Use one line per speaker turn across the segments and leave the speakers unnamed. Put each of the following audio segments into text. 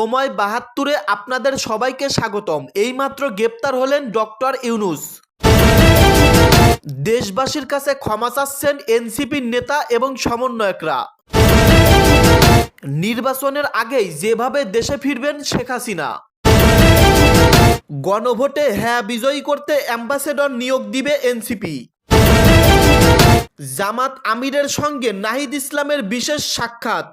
সময় বাহাত্তরে আপনাদের সবাইকে স্বাগতম এইমাত্র গ্রেপ্তার হলেন ডক্টর ইউনুস দেশবাসীর কাছে ক্ষমা চাচ্ছেন এনসিপির নেতা এবং সমন্বয়করা নির্বাচনের আগেই যেভাবে দেশে ফিরবেন শেখ হাসিনা গণভোটে হ্যাঁ বিজয়ী করতে অ্যাম্বাসেডর নিয়োগ দিবে এনসিপি জামাত আমিরের সঙ্গে নাহিদ ইসলামের বিশেষ সাক্ষাৎ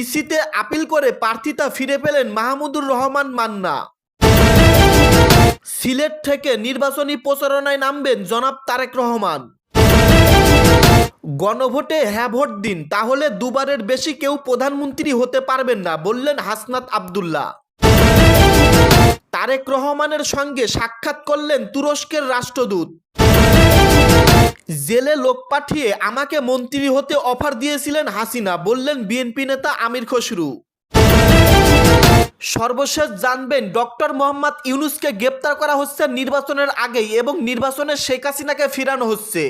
ইসিতে আপিল করে প্রার্থিতা ফিরে পেলেন মাহমুদুর রহমান মান্না সিলেট থেকে নির্বাচনী প্রচারণায় নামবেন জনাব তারেক রহমান গণভোটে হ্যাঁ ভোট দিন তাহলে দুবারের বেশি কেউ প্রধানমন্ত্রী হতে পারবেন না বললেন হাসনাত আবদুল্লাহ তারেক রহমানের সঙ্গে সাক্ষাৎ করলেন তুরস্কের রাষ্ট্রদূত জেলে লোক পাঠিয়ে আমাকে মন্ত্রী হতে অফার দিয়েছিলেন হাসিনা বললেন বিএনপি নেতা আমির খসরু সর্বশেষ জানবেন ডক্টর মোহাম্মদ ইউনুসকে গ্রেপ্তার করা হচ্ছে নির্বাচনের আগেই এবং নির্বাচনে শেখ হাসিনাকে ফিরানো হচ্ছে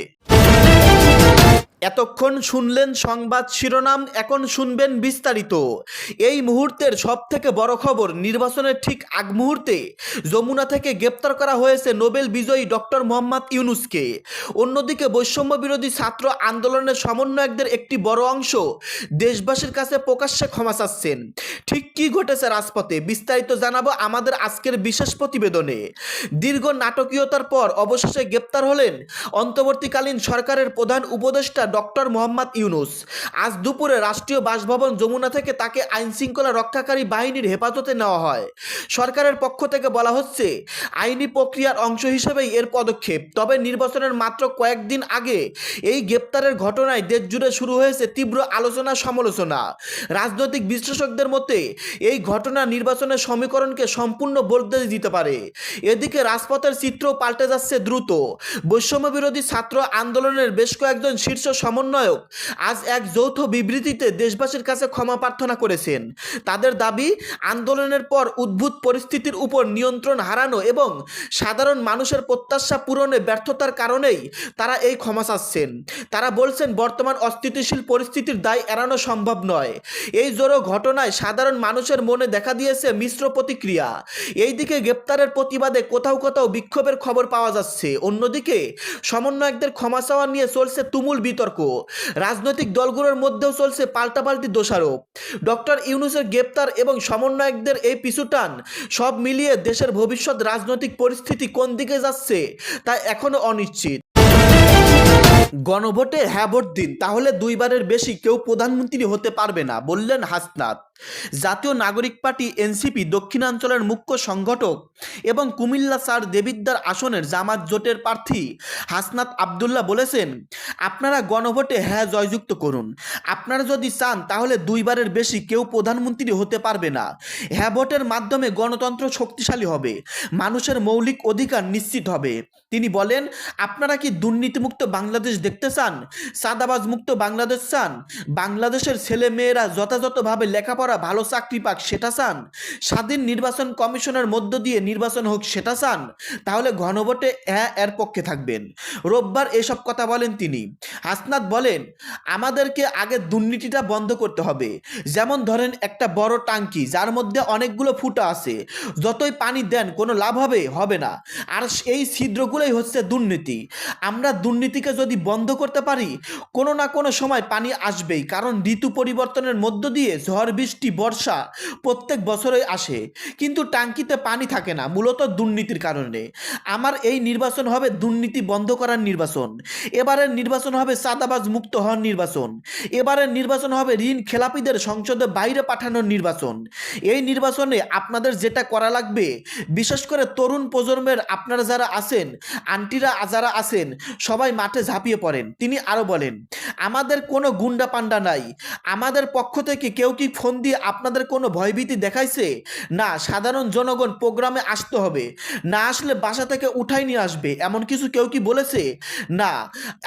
এতক্ষণ শুনলেন সংবাদ শিরোনাম এখন শুনবেন বিস্তারিত এই মুহূর্তের সবথেকে বড় খবর নির্বাচনের ঠিক আগ মুহূর্তে যমুনা থেকে গ্রেপ্তার করা হয়েছে নোবেল বিজয়ী ডক্টর মোহাম্মদ ইউনুসকে অন্যদিকে বৈষম্য বিরোধী ছাত্র আন্দোলনের সমন্বয়কদের একটি বড় অংশ দেশবাসীর কাছে প্রকাশ্যে ক্ষমা চাচ্ছেন ঠিক কি ঘটেছে রাজপথে বিস্তারিত জানাবো আমাদের আজকের বিশেষ প্রতিবেদনে দীর্ঘ নাটকীয়তার পর অবশেষে গ্রেপ্তার হলেন অন্তর্বর্তীকালীন সরকারের প্রধান উপদেষ্টা ডক্টর মোহাম্মদ ইউনুস আজ দুপুরে রাষ্ট্রীয় বাসভবন যমুনা থেকে তাকে আইন শৃঙ্খলা রক্ষাকারী বাহিনীর হেফাজতে নেওয়া হয় সরকারের পক্ষ থেকে বলা হচ্ছে আইনি প্রক্রিয়ার অংশ হিসেবেই এর পদক্ষেপ তবে নির্বাচনের মাত্র কয়েকদিন আগে এই গ্রেপ্তারের ঘটনায় দেশ জুড়ে শুরু হয়েছে তীব্র আলোচনা সমালোচনা রাজনৈতিক বিশ্লেষকদের মতে এই ঘটনা নির্বাচনের সমীকরণকে সম্পূর্ণ বলতে দিতে পারে এদিকে রাজপথের চিত্র পাল্টে যাচ্ছে দ্রুত বৈষম্য বিরোধী ছাত্র আন্দোলনের বেশ কয়েকজন শীর্ষ সমন্বয়ক আজ এক যৌথ বিবৃতিতে দেশবাসীর কাছে ক্ষমা প্রার্থনা করেছেন তাদের দাবি আন্দোলনের পর উদ্ভূত পরিস্থিতির উপর নিয়ন্ত্রণ হারানো এবং সাধারণ মানুষের প্রত্যাশা পূরণে ব্যর্থতার কারণেই তারা এই ক্ষমা চাচ্ছেন তারা বলছেন বর্তমান অস্থিতিশীল পরিস্থিতির দায় এড়ানো সম্ভব নয় এই জোরো ঘটনায় সাধারণ মানুষের মনে দেখা দিয়েছে মিশ্র প্রতিক্রিয়া এইদিকে গ্রেপ্তারের প্রতিবাদে কোথাও কোথাও বিক্ষোভের খবর পাওয়া যাচ্ছে অন্যদিকে সমন্বয়কদের ক্ষমা চাওয়া নিয়ে চলছে তুমুল বিতর্ক বিতর্ক রাজনৈতিক দলগুলোর মধ্যেও চলছে পাল্টাপাল্টি দোষারোপ ডক্টর ইউনুসের গ্রেপ্তার এবং সমন্বয়কদের এই পিছুটান সব মিলিয়ে দেশের ভবিষ্যৎ রাজনৈতিক পরিস্থিতি কোন দিকে যাচ্ছে তা এখনও অনিশ্চিত গণভোটে হ্যাঁ ভোট দিন তাহলে দুইবারের বেশি কেউ প্রধানমন্ত্রী হতে পারবে না বললেন হাসনাথ জাতীয় নাগরিক পার্টি এনসিপি দক্ষিণাঞ্চলের মুখ্য সংগঠক এবং কুমিল্লা স্যার দেবিদ্দার আসনের জামাত জোটের প্রার্থী হাসনাত আবদুল্লা বলেছেন আপনারা গণভোটে হ্যাঁ জয়যুক্ত করুন আপনারা যদি চান তাহলে দুইবারের বেশি কেউ প্রধানমন্ত্রী হতে পারবে না হ্যাঁ ভোটের মাধ্যমে গণতন্ত্র শক্তিশালী হবে মানুষের মৌলিক অধিকার নিশ্চিত হবে তিনি বলেন আপনারা কি দুর্নীতিমুক্ত বাংলাদেশ দেখতে চান সাদাবাজ মুক্ত বাংলাদেশ চান বাংলাদেশের ছেলে মেয়েরা যথাযথভাবে লেখাপড়া করা ভালো চাকরি পাক সেটা চান স্বাধীন নির্বাচন কমিশনের মধ্য দিয়ে নির্বাচন হোক সেটা চান তাহলে ঘনভোটে হ্যাঁ এর পক্ষে থাকবেন রোববার এসব কথা বলেন তিনি হাসনাথ বলেন আমাদেরকে আগে দুর্নীতিটা বন্ধ করতে হবে যেমন ধরেন একটা বড় টাঙ্কি যার মধ্যে অনেকগুলো ফুটা আছে যতই পানি দেন কোনো লাভ হবে হবে না আর এই ছিদ্রগুলোই হচ্ছে দুর্নীতি আমরা দুর্নীতিকে যদি বন্ধ করতে পারি কোনো না কোনো সময় পানি আসবেই কারণ ঋতু পরিবর্তনের মধ্য দিয়ে ঝড় বৃষ্টি বৃষ্টি বর্ষা প্রত্যেক বছরই আসে কিন্তু টাঙ্কিতে পানি থাকে না মূলত দুর্নীতির কারণে আমার এই নির্বাচন হবে দুর্নীতি বন্ধ করার নির্বাচন এবারের নির্বাচন হবে চাঁদাবাজ মুক্ত হওয়ার নির্বাচন এবারের নির্বাচন হবে ঋণ খেলাপিদের সংসদে বাইরে পাঠানোর নির্বাচন এই নির্বাচনে আপনাদের যেটা করা লাগবে বিশেষ করে তরুণ প্রজন্মের আপনারা যারা আছেন আন্টিরা যারা আছেন সবাই মাঠে ঝাঁপিয়ে পড়েন তিনি আরও বলেন আমাদের কোনো গুন্ডা পান্ডা নাই আমাদের পক্ষ থেকে কেউ কি ফোন অবধি আপনাদের কোনো ভয়ভীতি দেখাইছে না সাধারণ জনগণ প্রোগ্রামে আসতে হবে না আসলে বাসা থেকে উঠাই নিয়ে আসবে এমন কিছু কেউ কি বলেছে না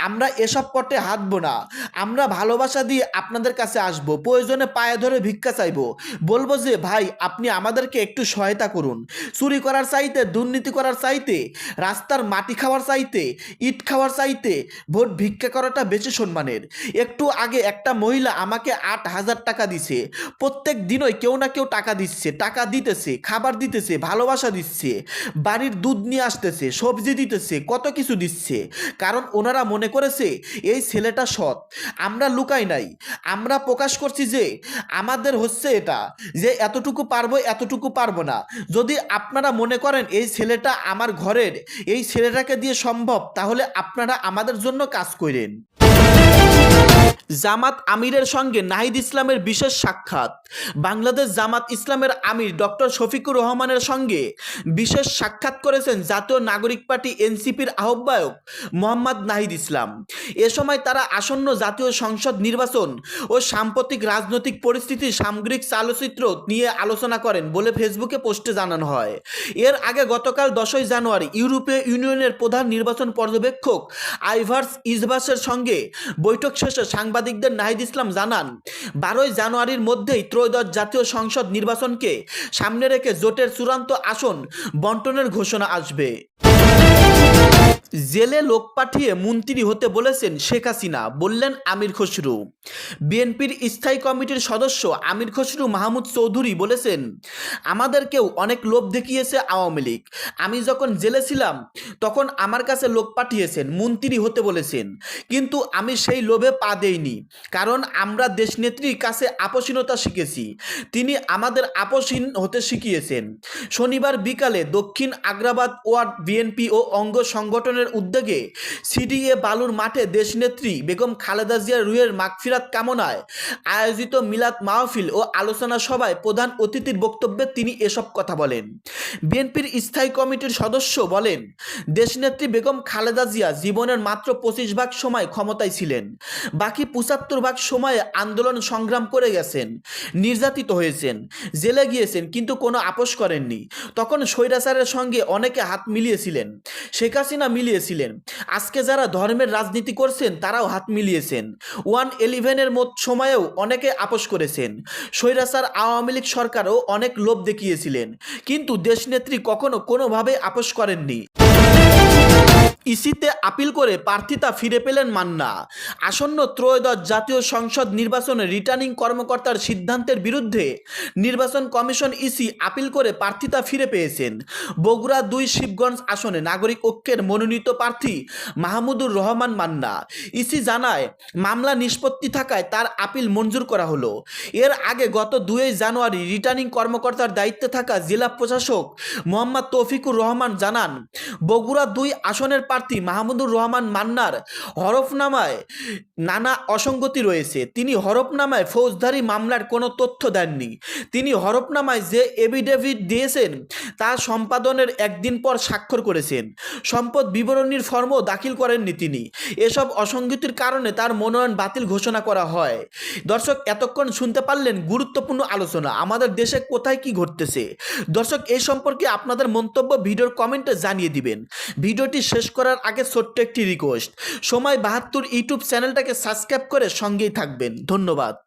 আমরা এসব পটে হাঁটবো না আমরা ভালোবাসা দিয়ে আপনাদের কাছে আসব প্রয়োজনে পায়ে ধরে ভিক্ষা চাইবো বলবো যে ভাই আপনি আমাদেরকে একটু সহায়তা করুন চুরি করার চাইতে দুর্নীতি করার চাইতে রাস্তার মাটি খাওয়ার চাইতে ইট খাওয়ার চাইতে ভোট ভিক্ষা করাটা বেশি সম্মানের একটু আগে একটা মহিলা আমাকে আট হাজার টাকা দিছে প্রত্যেক দিনই কেউ না কেউ টাকা দিচ্ছে টাকা দিতেছে খাবার দিতেছে ভালোবাসা দিচ্ছে বাড়ির দুধ নিয়ে আসতেছে সবজি দিতেছে কত কিছু দিচ্ছে কারণ ওনারা মনে করেছে এই ছেলেটা সৎ আমরা লুকাই নাই আমরা প্রকাশ করছি যে আমাদের হচ্ছে এটা যে এতটুকু পারবো এতটুকু পারবো না যদি আপনারা মনে করেন এই ছেলেটা আমার ঘরের এই ছেলেটাকে দিয়ে সম্ভব তাহলে আপনারা আমাদের জন্য কাজ করেন জামাত আমিরের সঙ্গে নাহিদ ইসলামের বিশেষ সাক্ষাৎ বাংলাদেশ জামাত ইসলামের আমির ডক্টর শফিকুর রহমানের সঙ্গে বিশেষ সাক্ষাৎ করেছেন জাতীয় নাগরিক পার্টি এনসিপির আহ্বায়ক মোহাম্মদ নাহিদ ইসলাম এ সময় তারা আসন্ন জাতীয় সংসদ নির্বাচন ও সাম্প্রতিক রাজনৈতিক পরিস্থিতির সামগ্রিক চালচিত্র নিয়ে আলোচনা করেন বলে ফেসবুকে পোস্টে জানানো হয় এর আগে গতকাল দশই জানুয়ারি ইউরোপীয় ইউনিয়নের প্রধান নির্বাচন পর্যবেক্ষক আইভার্স ইজবাসের সঙ্গে বৈঠক শেষে সাংবাদিকদের নাহিদ ইসলাম জানান বারোই জানুয়ারির মধ্যেই ত্রয়োদশ জাতীয় সংসদ নির্বাচনকে সামনে রেখে জোটের চূড়ান্ত আসন বন্টনের ঘোষণা আসবে জেলে লোক পাঠিয়ে মন্ত্রী হতে বলেছেন শেখ হাসিনা বললেন আমির খসরু বিএনপির স্থায়ী কমিটির সদস্য আমির খসরু মাহমুদ চৌধুরী বলেছেন আমাদেরকেও অনেক লোভ দেখিয়েছে আওয়ামী লীগ আমি যখন জেলে ছিলাম তখন আমার কাছে লোক পাঠিয়েছেন মন্ত্রী হতে বলেছেন কিন্তু আমি সেই লোভে পা দেইনি কারণ আমরা দেশনেত্রীর কাছে আপসীনতা শিখেছি তিনি আমাদের আপসীন হতে শিখিয়েছেন শনিবার বিকালে দক্ষিণ আগ্রাবাদ ওয়ার্ড বিএনপি ও অঙ্গ সংগঠন সংগঠনের উদ্যোগে সিডিএ বালুর মাঠে দেশনেত্রী বেগম খালেদা জিয়া রুয়ের মাগফিরাত কামনায় আয়োজিত মিলাদ মাহফিল ও আলোচনা সভায় প্রধান অতিথির বক্তব্যে তিনি এসব কথা বলেন বিএনপির স্থায়ী কমিটির সদস্য বলেন দেশনেত্রী বেগম খালেদা জিয়া জীবনের মাত্র পঁচিশ ভাগ সময় ক্ষমতায় ছিলেন বাকি পঁচাত্তর ভাগ সময়ে আন্দোলন সংগ্রাম করে গেছেন নির্যাতিত হয়েছেন জেলে গিয়েছেন কিন্তু কোনো আপোষ করেননি তখন স্বৈরাচারের সঙ্গে অনেকে হাত মিলিয়েছিলেন শেখ হাসিনা মিলিয়ে মিলিয়েছিলেন আজকে যারা ধর্মের রাজনীতি করছেন তারাও হাত মিলিয়েছেন ওয়ান ইলেভেনের মত সময়েও অনেকে আপোষ করেছেন স্বৈরাচার আওয়ামী লীগ সরকারও অনেক লোভ দেখিয়েছিলেন কিন্তু দেশনেত্রী কখনো কোনোভাবে আপোষ করেননি ইসিতে আপিল করে প্রার্থিতা ফিরে পেলেন মান্না আসন্ন ত্রয়োদশ জাতীয় সংসদ নির্বাচনে রিটার্নিং কর্মকর্তার সিদ্ধান্তের বিরুদ্ধে নির্বাচন কমিশন ইসি আপিল করে প্রার্থিতা ফিরে পেয়েছেন বগুড়া দুই শিবগঞ্জ আসনে নাগরিক ঐক্যের মনোনীত প্রার্থী মাহমুদুর রহমান মান্না ইসি জানায় মামলা নিষ্পত্তি থাকায় তার আপিল মঞ্জুর করা হলো এর আগে গত দুই জানুয়ারি রিটার্নিং কর্মকর্তার দায়িত্বে থাকা জেলা প্রশাসক মোহাম্মদ তৌফিকুর রহমান জানান বগুড়া দুই আসনের প্রার্থী মাহমুদুর রহমান মান্নার হরফনামায় নানা অসঙ্গতি রয়েছে তিনি হরফনামায় ফৌজদারি মামলার কোনো তথ্য দেননি তিনি হরফনামায় যে এভিডেভিট দিয়েছেন তা সম্পাদনের একদিন পর স্বাক্ষর করেছেন সম্পদ বিবরণীর ফর্মও দাখিল করেননি তিনি এসব অসঙ্গতির কারণে তার মনোনয়ন বাতিল ঘোষণা করা হয় দর্শক এতক্ষণ শুনতে পারলেন গুরুত্বপূর্ণ আলোচনা আমাদের দেশে কোথায় কি ঘটতেছে দর্শক এই সম্পর্কে আপনাদের মন্তব্য ভিডিওর কমেন্টে জানিয়ে দিবেন ভিডিওটি শেষ করার আগে ছোট্ট একটি রিকোয়েস্ট সময় বাহাত্তর ইউটিউব চ্যানেলটাকে সাবস্ক্রাইব করে সঙ্গেই থাকবেন ধন্যবাদ